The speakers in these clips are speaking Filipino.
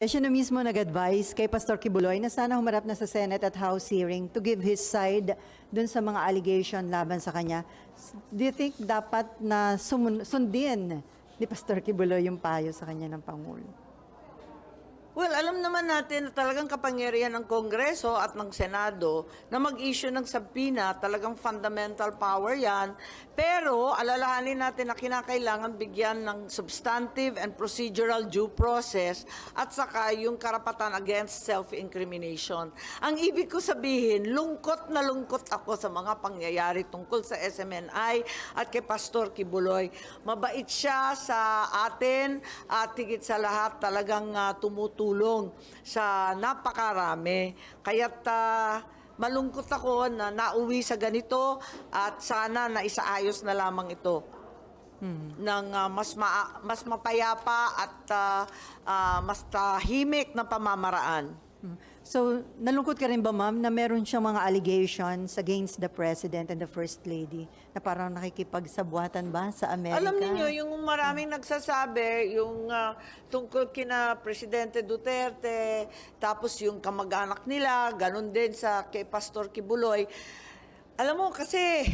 Siya na mismo nag-advise kay Pastor Kibuloy na sana humarap na sa Senate at House hearing to give his side dun sa mga allegation laban sa kanya. Do you think dapat na sumun- sundin ni Pastor Kibuloy yung payo sa kanya ng Pangulo? Well, alam naman natin na talagang kapangyarihan ng Kongreso at ng Senado na mag-issue ng subpoena, talagang fundamental power yan. Pero alalahanin natin na kinakailangan bigyan ng substantive and procedural due process at saka yung karapatan against self-incrimination. Ang ibig ko sabihin, lungkot na lungkot ako sa mga pangyayari tungkol sa SMNI at kay Pastor Kibuloy. Mabait siya sa atin at higit sa lahat talagang ah, tumutulong sa napakarami. Kaya't ah, malungkot ako na nauwi sa ganito at sana na isaayos na lamang ito ng ah, mas ma- mas mapayapa at ah, ah, mas tahimik na pamamaraan. Hmm. So, nalungkot ka rin ba, ma'am, na meron siyang mga allegations against the President and the First Lady na parang nakikipagsabwatan ba sa Amerika? Alam niyo yung maraming nagsasabi, yung ah, tungkol kina Presidente Duterte, tapos yung kamag-anak nila, ganun din sa kay Pastor Kibuloy. Alam mo, kasi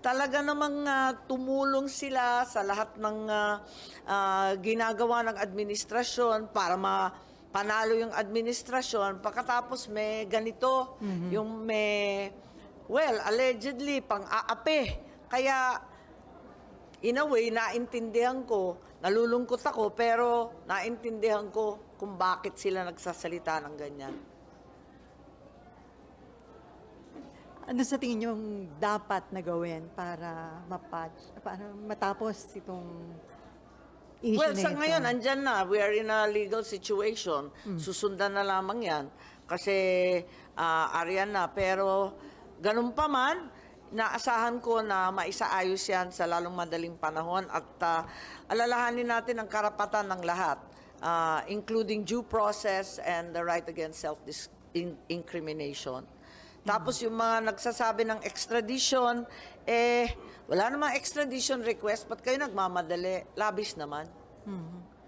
talaga namang ah, tumulong sila sa lahat ng ah, ah, ginagawa ng administrasyon para ma panalo yung administrasyon pagkatapos may ganito yung may well allegedly pang-aape kaya in a way, naintindihan ko, nalulungkot ako, pero naintindihan ko kung bakit sila nagsasalita ng ganyan. Ano sa tingin yung dapat na gawin para mapatch, para matapos itong issue Well, na sa ito? ngayon, andyan na. We are in a legal situation. Susundan na lamang yan. Kasi ah, ariyan na. Pero ganun pa man, naasahan ko na maisaayos yan sa lalong madaling panahon at ah, alalahanin natin ang karapatan ng lahat, ah, including due process and the right against self-incrimination. Tapos yung mga nagsasabi ng extradition, eh, wala namang extradition request, ba't kayo nagmamadali? Labis naman. Mhm.